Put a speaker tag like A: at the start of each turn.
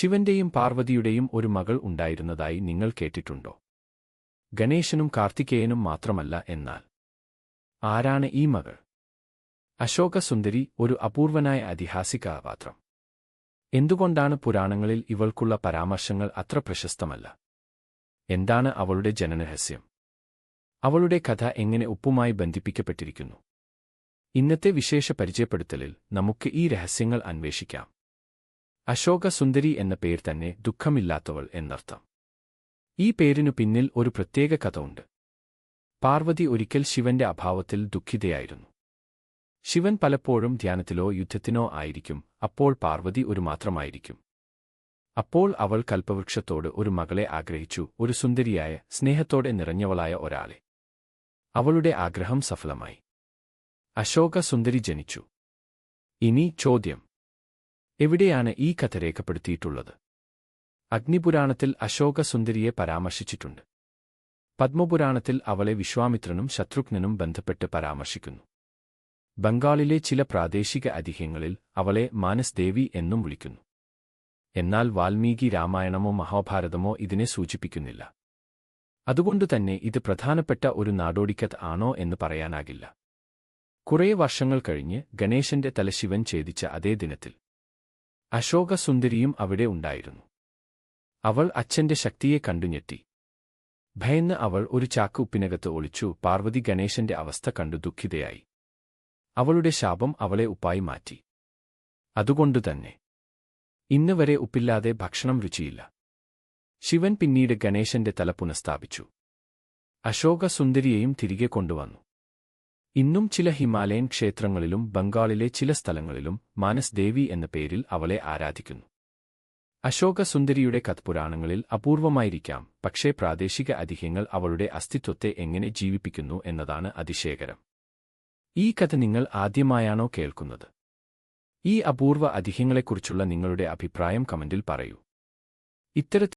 A: ശിവന്റെയും പാർവതിയുടെയും ഒരു മകൾ ഉണ്ടായിരുന്നതായി നിങ്ങൾ കേട്ടിട്ടുണ്ടോ? ഗണേശനും കാർത്തികേയനും മാത്രമല്ല എന്നാൽ. ആരാണ് ഈ മകൾ? അശോകസുന്ദരി ഒരു അപൂർവനായ ഐതിഹാസിക കഥാപാത്രം എന്തുകൊണ്ടാണ് പുരാണങ്ങളിൽ ഇവൾക്കുള്ള പരാമർശങ്ങൾ അത്ര പ്രശസ്തമല്ല? എന്താണ് അവളുടെ ജനനരഹസ്യം? അവളുടെ കഥ എങ്ങനെ ഉപ്പുമായി ബന്ധിപ്പിക്കപ്പെട്ടിരിക്കുന്നു? ഇന്നത്തെ വിശേഷ പരിചയപ്പെടുത്തലിൽ നമുക്ക് ഈ രഹസ്യങ്ങൾ അന്വേഷിക്കാം. അശോകസുന്ദരി എന്ന പേര് തന്നെ ദുഃഖമില്ലാത്തവൾ എന്നർത്ഥം. ഈ പേരിനു പിന്നിൽ ഒരു പ്രത്യേക കഥ ഉണ്ട്. പാർവതി ഒരിക്കൽ ശിവന്റെ അഭാവത്തിൽ ദുഃഖിതയായിരുന്നു. ശിവൻ പലപ്പോഴും ധ്യാനത്തിലോ യുദ്ധത്തിനോ ആയിരിക്കും അപ്പോൾ പാർവതി ഒരു മാത്രമായിരിക്കും. അപ്പോൾ അവൾ കൽപ്പവൃക്ഷത്തോട് ഒരു മകളെ ആഗ്രഹിച്ചു ഒരു സുന്ദരിയായ സ്നേഹത്തോടെ നിറഞ്ഞവളായ ഒരാളെ. അവളുടെ ആഗ്രഹം സഫലമായി. അശോക സുന്ദരി ജനിച്ചു. ഇനി ചോദ്യം. എവിടെയാണ് ഈ കഥ രേഖപ്പെടുത്തിയിട്ടുള്ളത്? അഗ്നിപുരാണത്തിൽ അശോകസുന്ദരിയെ പരാമർശിച്ചിട്ടുണ്ട്. പത്മപുരാണത്തിൽ അവളെ വിശ്വാമിത്രനും ശത്രുഘ്നനും ബന്ധപ്പെട്ട് പരാമർശിക്കുന്നു. ബംഗാളിലെ ചില പ്രാദേശിക അതിഹ്യങ്ങളിൽ അവളെ മാനസ് ദേവി എന്നും വിളിക്കുന്നു. എന്നാൽ വാൽമീകി രാമായണമോ മഹാഭാരതമോ ഇതിനെ സൂചിപ്പിക്കുന്നില്ല. അതുകൊണ്ടുതന്നെ ഇത് പ്രധാനപ്പെട്ട ഒരു നാടോടിക്കത്ത് ആണോ എന്ന് പറയാനാകില്ല. കുറേ വർഷങ്ങൾ കഴിഞ്ഞ് ഗണേശന്റെ തല ശിവൻ ഛേദിച്ച അതേ ദിനത്തിൽ അശോകസുന്ദരിയും അവിടെ ഉണ്ടായിരുന്നു. അവൾ അച്ഛന്റെ ശക്തിയെ കണ്ടുഞെട്ടി. ഭയന്ന് അവൾ ഒരു ചാക്ക് ഉപ്പിനകത്ത് ഒളിച്ചു പാർവതി ഗണേശന്റെ അവസ്ഥ കണ്ടു ദുഃഖിതയായി. അവളുടെ ശാപം അവളെ ഉപ്പായി മാറ്റി. അതുകൊണ്ടുതന്നെ. ഇന്ന് വരെ ഉപ്പില്ലാതെ ഭക്ഷണം രുചിയില്ല. ശിവൻ പിന്നീട് ഗണേശന്റെ തല പുനഃസ്ഥാപിച്ചു അശോകസുന്ദരിയെയും തിരികെ കൊണ്ടുവന്നു. ഇന്നും ചില ഹിമാലയൻ ക്ഷേത്രങ്ങളിലും ബംഗാളിലെ ചില സ്ഥലങ്ങളിലും മാനസ് ദേവി എന്ന പേരിൽ അവളെ ആരാധിക്കുന്നു. അശോക സുന്ദരിയുടെ കത്പുരാണങ്ങളിൽ അപൂർവമായിരിക്കാം പക്ഷേ പ്രാദേശിക അതിഹ്യങ്ങൾ അവളുടെ അസ്തിത്വത്തെ എങ്ങനെ ജീവിപ്പിക്കുന്നു എന്നതാണ് അതിശയകരം. ഈ കഥ നിങ്ങൾ ആദ്യമായാണോ കേൾക്കുന്നത്? ഈ അപൂർവ അതിഹ്യങ്ങളെക്കുറിച്ചുള്ള നിങ്ങളുടെ അഭിപ്രായം കമന്റിൽ പറയൂ. ഇത്തരത്തിൽ